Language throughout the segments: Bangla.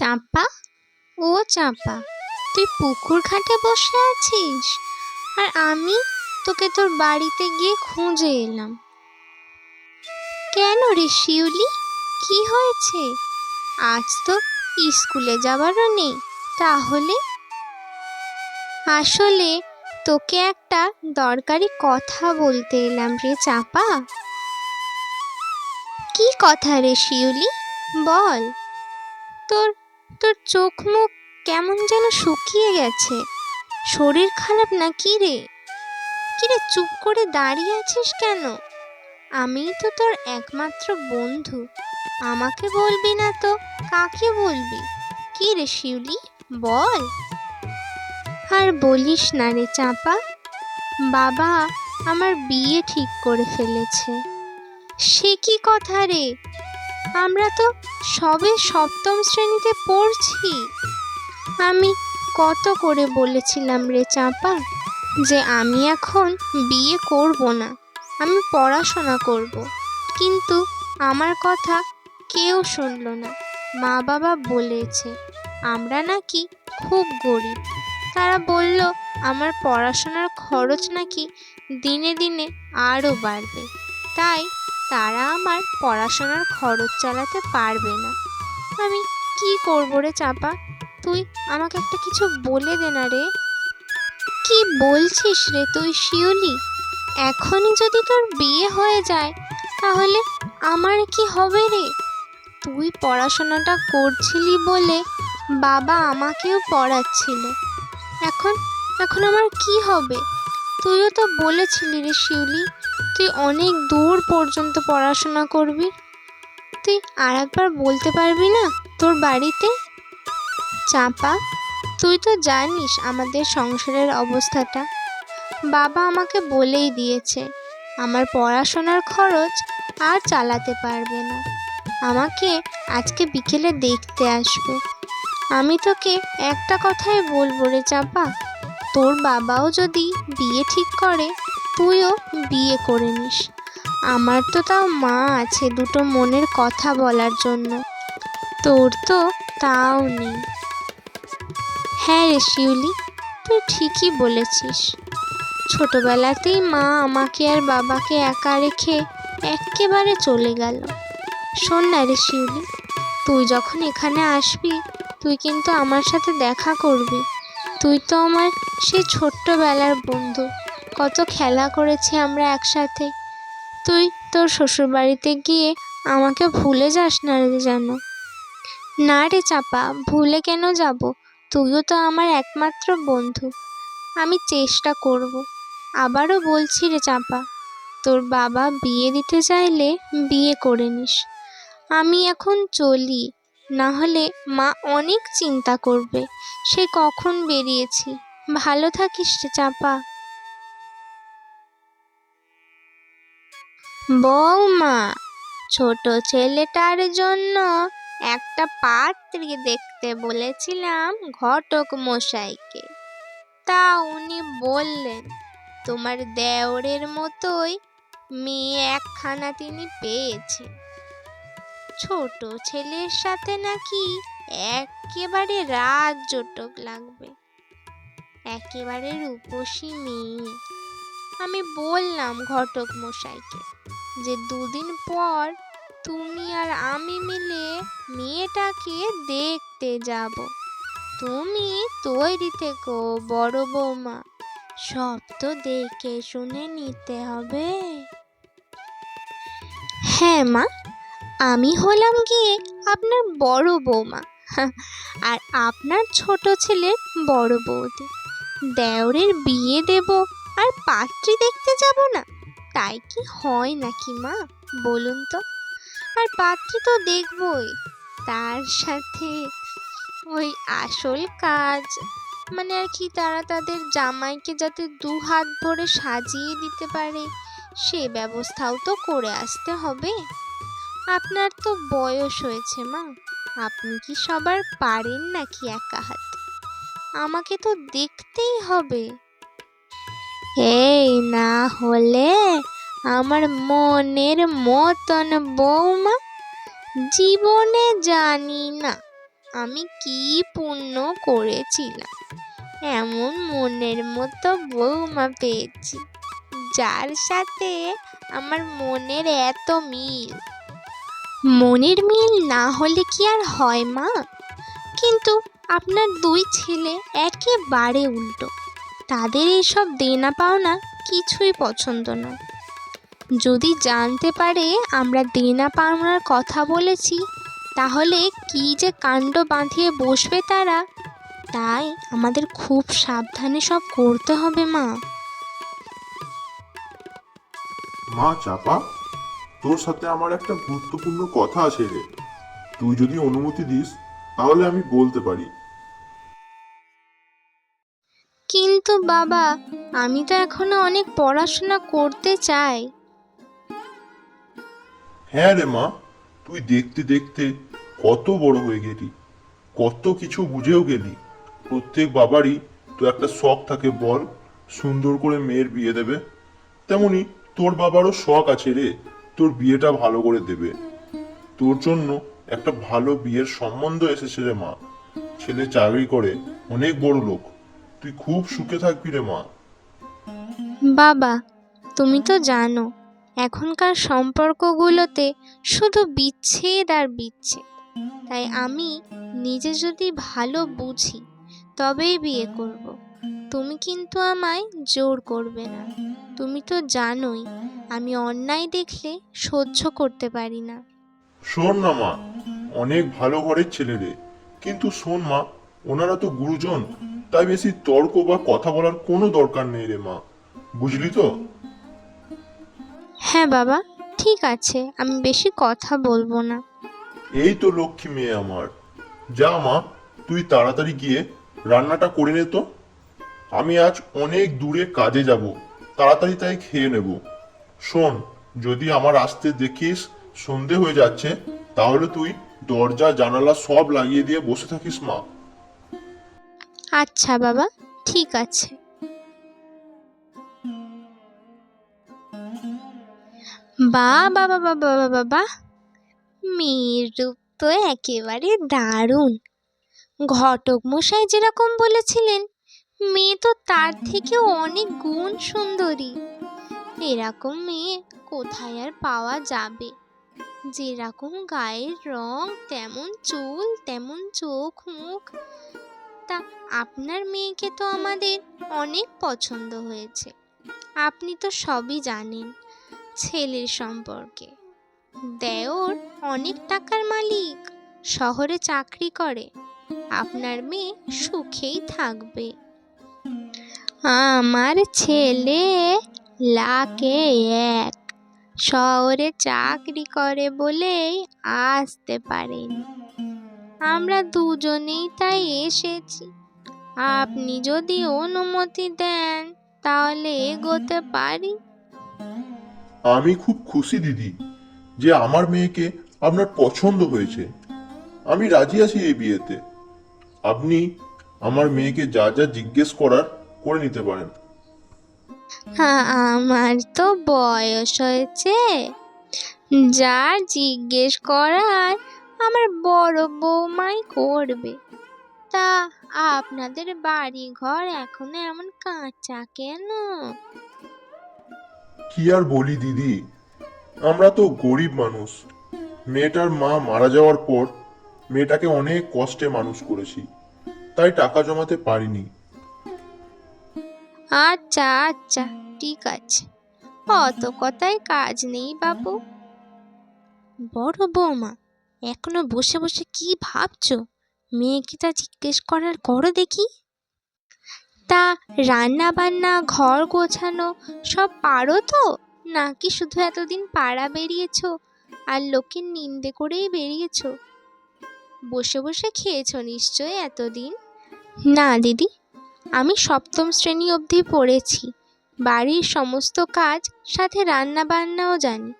চাঁপা ও চাঁপা তুই পুকুর ঘাটে বসে আছিস? আর আমি তোকে তোর বাড়িতে গিয়ে খুঁজে এলাম। কেন রে শিউলি? কি হয়েছে? আজ তো স্কুলে যাবারও নেই, তাহলে? আসলে তোকে একটা দরকারি কথা বলতে এলাম রে চাপা কি কথা রে শিউলি? বল। তোর তোর চোখ মুখ কেমন যেন শুকিয়ে গেছে। শরীর খারাপ না কি রে? কি রে চুপ করে দাঁড়িয়ে আছিস কেন? আমি তো তোর একমাত্র বন্ধু। আমাকে বলবি না তো, কাকে বলবি? কি রে শিউলি, বল। আর বলিস না রে চাপা, বাবা আমার বিয়ে ঠিক করে ফেলেছে। সে কি কথা রে? আমরা তো সবে সপ্তম শ্রেণীতে পড়ছি। আমি কত করে বলেছিলাম রে চাঁপা, যে আমি এখন বিয়ে করব না, আমি পড়াশোনা করব। কিন্তু আমার কথা কেউ শুনলো না। মা বাবা বলেছে, আমরা নাকি খুব গরিব। তারা বলল, আমার পড়াশোনার খরচ নাকি দিনে দিনে আরও বাড়বে। তাই তারা আমার পড়াশোনার খরচ চালাতে পারবে না। আমি কি করব রে চাপা? তুই আমাকে একটা কিছু বলে দে না রে। কি বলছিস রে তুই শিউলি? এখনই যদি তোর বিয়ে হয়ে যায়, তাহলে আমার কি হবে রে? তুই পড়াশোনাটা করছিলি বলে বাবা আমাকেও পড়াচ্ছিল। এখন এখন আমার কি হবে? তুইও তো বলেছিলি রে শিউলি। তুই অনেক দূর পর্যন্ত পড়াশোনা করবি? তুই আর একবার বলতে পারবি না তোর বাড়িতে? চাপা, তুই তো জানিস আমাদের সংসারের অবস্থাটা। বাবা আমাকে বলেই দিয়েছে, আমার পড়াশোনার খরচ আর চালাতে পারবে না। আমাকে আজকে বিকেলে দেখতে আসবে। আমি তোকে একটা কথাই বলব রে চাপা, তোর বাবাও যদি বিয়ে ঠিক করে তুইও বিয়ে করে নিস। আমার তো তাও মা আছে, দুটো মনের কথা বলার জন্য। তোর তো তাও নেই। হ্যাঁ রে শিউলি, তুই ঠিকই বলেছিস। ছোটবেলাতেই মা আমাকে আর বাবাকে একা রেখে একেবারে চলে গেল। শোন না রে শিউলি, তুই যখন এখানে আসবি, তুই কিন্তু আমার সাথে দেখা করবি। তুই তো আমার সেই ছোট্টবেলার বন্ধু। কত খেলা করেছি আমরা একসাথে। তুই তোর শ্বশুরবাড়িতে গিয়ে আমাকে ভুলে যাস না রে যেন। না রে চাপা, ভুলে কেন যাব? তুইও তো আমার একমাত্র বন্ধু। আমি চেষ্টা করব। আবারও বলছি রে চাপা, তোর বাবা বিয়ে দিতে চাইলে বিয়ে করে নিস। আমি এখন চলি, না হলে মা অনেক চিন্তা করবে। সে কখন বেরিয়েছি? ভালো থাকিস রে চাপা। বৌমা, ছোট ছেলেটার জন্য একটা পাত্রী দেখতে বলেছিলাম ঘটক মশাইকে। তা উনি বললেন, তোমার দেওরের মতোই মেয়ে একখানা তিনি পেয়েছেন ছোট ছেলের সাথে নাকি একেবারে রাত জটক লাগবে। একেবারে রূপসী মেয়ে। আমি বললাম ঘটক মশাইকে যে দুদিন পর তুমি আর আমি মিলে মেয়েটাকে দেখতে যাব। তুমি তৈরি থেকো বড় বৌমা, সব তো দেখে শুনে নিতে হবে। হ্যাঁ মা, আমি হলাম গিয়ে আপনার বড় বৌমা আর আপনার ছোট ছেলের বড় বৌদি। দেওরের বিয়ে দেব আর পাত্রী দেখতে যাব না? তাই কি হয় নাকি মা? বলুন তো। আর পাত্রী তো দেখবই। তার সাথে ওই আসল কাজ। মানে আর কি তারা তাদের জামাইকে যাতে দু হাত ভরে সাজিয়ে দিতে পারে, সে ব্যবস্থাও তো করে আসতে হবে। আপনার তো বয়স হয়েছে মা। আপনি কি সবার পারেন নাকি একা হাতে? আমাকে তো দেখতেই হবে। এই না হলে আমার মনের মতন বৌমা জীবনে জানি না আমি কি পুণ্য করেছিলাম। এমন মনের মতো বৌমা পেয়েছি, যার সাথে আমার মনের এত মিল। মনের মিল না হলে কি আর হয় মা? কিন্তু আপনার দুই ছেলে একেবারে উল্টো। তাদের এইসব দেনা পাওনা কিছুই পছন্দ নয় যদি জানতে পারে আমরা দেনা পাওনার কথা বলেছি, তাহলে কি যে কাণ্ড বাঁধিয়ে বসবে তারা? তাই আমাদের খুব সাবধানে সব করতে হবে, মা। মা, চাপা। তোর সাথে আমার একটা গুরুত্বপূর্ণ কথা আছে রে। তুই যদি অনুমতি দিস, তাহলে আমি বলতে পারি। কিন্তু বাবা, আমি তো এখনও অনেক পড়াশোনা করতে চাই। হ্যাঁ রে মা, তুই দেখতে দেখতে কত বড় হয়ে গেলি, কত কিছু বুঝেও গেলি। প্রত্যেক বাবারই তো একটা শখ থাকে বল, সুন্দর করে মেয়ের বিয়ে দেবে। তেমনি তোর বাবারও শখ আছে রে, তোর বিয়েটা ভালো করে দেবে। তোর জন্য একটা ভালো বিয়ের সম্বন্ধ এসেছে রে মা। ছেলে চাকরি করে অনেক বড় লোক। তুই খুব সুখে থাকবি রে মা। বাবা তুমি তো জানো এখনকার সম্পর্কগুলোতে শুধু বিচ্ছেদ আর বিচ্ছেদ। তাই আমি নিজে যদি ভালো বুঝি তবেই বিয়ে করব। তুমি কিন্তু আমায় জোর করবে না। তুমি তো জানোই আমি অন্যায় দেখলে সহ্য করতে পারি না। শোন না মা অনেক ভালো ঘরের ছেলে রে। কিন্তু শোন মা ওনারা তো গুরুজন। তাই বেশি তর্ক বা কথা বলার কোনো দরকার নেই রে মা। বুঝলি তো? হ্যাঁ বাবা ঠিক আছে আমি বেশি কথা বলব না। এই তো লক্ষ্মী মেয়ে আমার। যা মা তুই তাড়াতাড়ি গিয়ে রান্নাটা করে নে তো। আমি আজ অনেক দূরে কাজে যাব তাড়াতাড়ি তাই খেয়ে নেব। শোন যদি আমার আসতে দেখিস সন্ধে হয়ে যাচ্ছে তাহলে তুই দরজা জানালা সব লাগিয়ে দিয়ে বসে থাকিস মা। আচ্ছা বাবা, ঠিক আছে। বা বাবা বাবা বাবা মেয়ের রূপ তো একেবারে দারুণ। ঘটক মশাই যেরকম বলেছিলেন, মেয়ে তো তার থেকে অনেক গুণ সুন্দরী। এরকম মেয়ে কোথায় আর পাওয়া যাবে? যেরকম গায়ের রং তেমন চুল, তেমন চোখ, মুখ আপনার মেয়েকে তো আমাদের অনেক পছন্দ হয়েছে। আপনি তো সবই জানেন ছেলের সম্পর্কে। দেওর অনেক টাকার মালিক, শহরে চাকরি করে। আপনার মেয়ে সুখেই থাকবে। আমার ছেলে লাখে এক, শহরে চাকরি করে বলেই আসতে পারেনি। আমরা দুজনেই তাই এসেছি। আপনি যদি অনুমতি দেন তাহলে এগোতে পারি। আমি খুব খুশি দিদি যে আমার মেয়েকে আপনার পছন্দ হয়েছে। আমি রাজি আছি এই বিয়েতে। আপনি আমার মেয়েকে যা যা জিজ্ঞেস করার করে নিতে পারেন। হ্যাঁ আমার তো বয়স হয়েছে। যা জিজ্ঞেস করার আমার বড় বৌমাই করবে। তা আপনাদের বাড়ি ঘর এখনও এমন কাঁচা কেন? কি আর বলি দিদি? আমরা তো গরিব মানুষ। মেয়েটার মা মারা যাওয়ার পর মেয়েটাকে অনেক কষ্টে মানুষ করেছি তাই টাকা জমাতে পারিনি। আচ্ছা আচ্ছা ঠিক আছে। অত কথায় কাজ নেই বাবু। বড় বৌমা এখনও বসে বসে কি ভাবছ? মেয়েকে তা জিজ্ঞেস করার করো দেখি তা রান্না বান্না ঘর গোছানো সব পারো তো? নাকি শুধু এতদিন পাড়া বেরিয়েছো আর লোকের নিন্দে করেই বেরিয়েছো? বসে বসে খেয়েছো নিশ্চয় এতদিন? না দিদি, আমি সপ্তম শ্রেণি অবধি পড়েছি। বাড়ির সমস্ত কাজ সাথে রান্না বান্নাও জানি।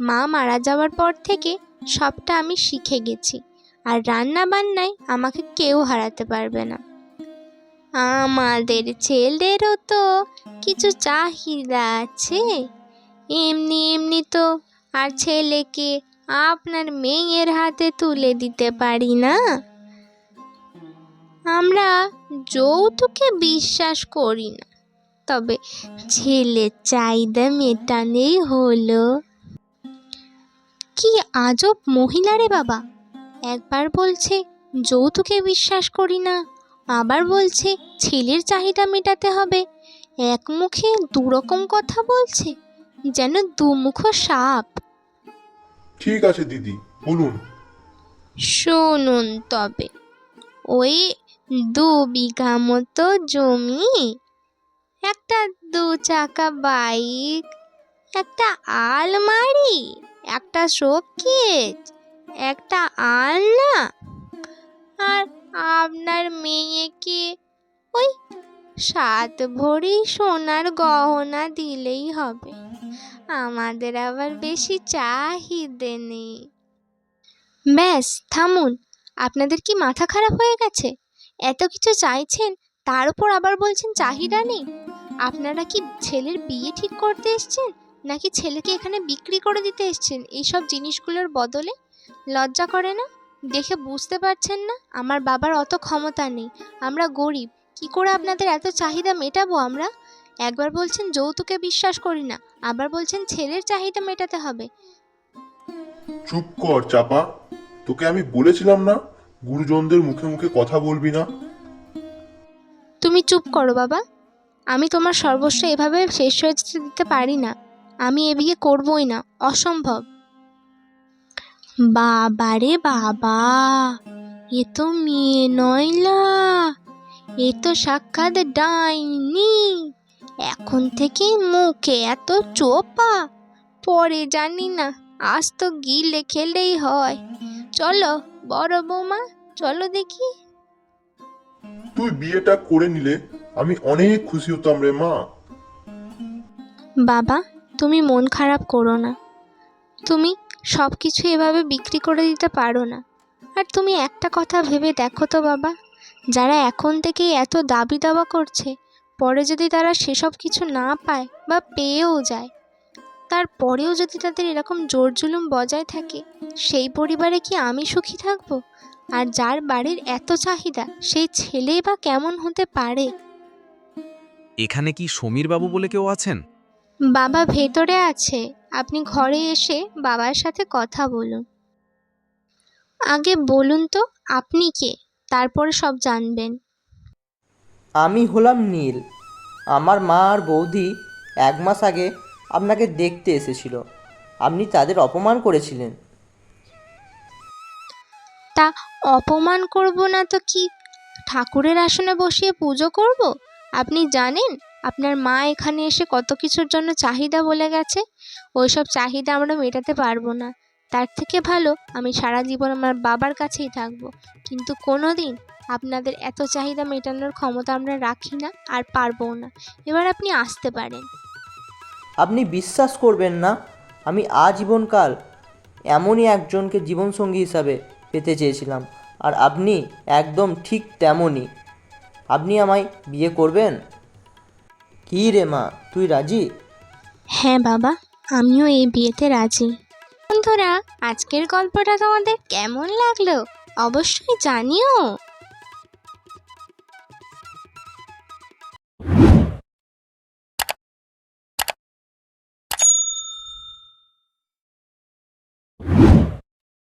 মা মারা যাওয়ার পর থেকে সবটা আমি শিখে গেছি। আর রান্না বান্নায় আমাকে কেউ হারাতে পারবে না। আমাদের ছেলেরও তো কিছু চাহিদা আছে। এমনি এমনি তো আর ছেলেকে আপনার মেয়ের হাতে তুলে দিতে পারি না। আমরা যৌতুকে বিশ্বাস করি না, তবে ছেলের চাহিদা মেটানেই হলো। কি আজব মহিলা রে বাবা! একবার বলছে যৌতুকে বিশ্বাস করি না। আবার বলছে ছেলের চাহিদা মেটাতে হবে। এক মুখে দুরকম কথা বলছে যেন দুমুখ সাপ। ঠিক আছে দিদি বলুন। শুনুন তবে ওই দু বিঘা মতো জমি একটা দু চাকা বাইক একটা আলমারি একটা শোকেজ একটা আলনা আর আপনার মেয়েকে ওই সাত ভরি সোনার গহনা দিলেই হবে। আমাদের আবার বেশি চাহিদে নেই। ব্যাস, থামুন। আপনাদের কি মাথা খারাপ হয়ে গেছে? এত কিছু চাইছেন, তার উপর আবার বলছেন চাহিদা নেই? আপনারা কি ছেলের বিয়ে ঠিক করতে এসছেন? নাকি ছেলেকে এখানে বিক্রি করে দিতে এসছেন? এইসব জিনিসগুলোর বদলে লজ্জা করে না? দেখে বুঝতে পারছেন না? আমার বাবার অত ক্ষমতা নেই। আমরা গরিব। কি করে আপনাদের এত চাহিদা মেটাবো আমরা? একবার বলছেন যৌতুকে বিশ্বাস করি না। আবার বলছেন ছেলের চাহিদা মেটাতে হবে। চুপ কর চাপা। তোকে আমি বলেছিলাম না? গুরুজনদের মুখে মুখে কথা বলবি না? তুমি চুপ করো বাবা। আমি তোমার সর্বস্ব এভাবে শেষ হয়ে যেতে দিতে পারি না। আমি এ বিয়ে করবই না। অসম্ভব। বাবা রে বাবা এ তো মেয়ে নয়লা এ তো সাক্ষাৎ ডাইনি। এখন থেকে মুখে এত চোপা পরে জানি না আজ তো গিলে খেলেই হয়। চলো বড় বৌমা চলো দেখি। তুই বিয়েটা করে নিলে আমি অনেক খুশি হতাম রে মা। বাবা তুমি মন খারাপ করো না। তুমি সব কিছু এভাবে বিক্রি করে দিতে পারো না। আর তুমি একটা কথা ভেবে দেখো তো বাবা যারা এখন থেকেই এত দাবি দাবা করছে পরে যদি তারা সেসব কিছু না পায় বা পেয়েও যায় তারপরেও যদি তাদের এরকম জোর জুলুম বজায় থাকে সেই পরিবারে কি আমি সুখী থাকব? আর যার বাড়ির এত চাহিদা সেই ছেলেই বা কেমন হতে পারে? এখানে কি সমীর বাবু বলে কেউ আছেন? বাবা ভেতরে আছে। আপনি ঘরে এসে বাবার সাথে কথা বলুন। আগে বলুন তো আপনি কে? তারপরে সব জানবেন। আমি হলাম নীল। আমার মা আর বৌদি এক মাস আগে আপনাকে দেখতে এসেছিল। আপনি তাদের অপমান করেছিলেন। তা অপমান করব না তো কি? ঠাকুরের আসনে বসিয়ে পুজো করব? আপনি জানেন আপনার মা এখানে এসে কত কিছুর জন্য চাহিদা বলে গেছে? ওইসব চাহিদা আমরা মেটাতে পারব না। তার থেকে ভালো আমি সারা জীবন আমার বাবার কাছেই থাকব। কিন্তু কোনো দিন আপনাদের এত চাহিদা মেটানোর ক্ষমতা আমরা রাখি না আর পারবও না। এবার আপনি আসতে পারেন। আপনি বিশ্বাস করবেন না, আমি আজীবনকাল এমনই একজনকে জীবনসঙ্গী হিসাবে পেতে চেয়েছিলাম। আর আপনি একদম ঠিক তেমনই। আপনি আমায় বিয়ে করবেন? কী রে মা, তুই রাজি? হ্যাঁ বাবা, আমিও এই বিয়েতে রাজি। বন্ধুরা, আজকের গল্পটা তোমাদের কেমন লাগল? অবশ্যই জানিও।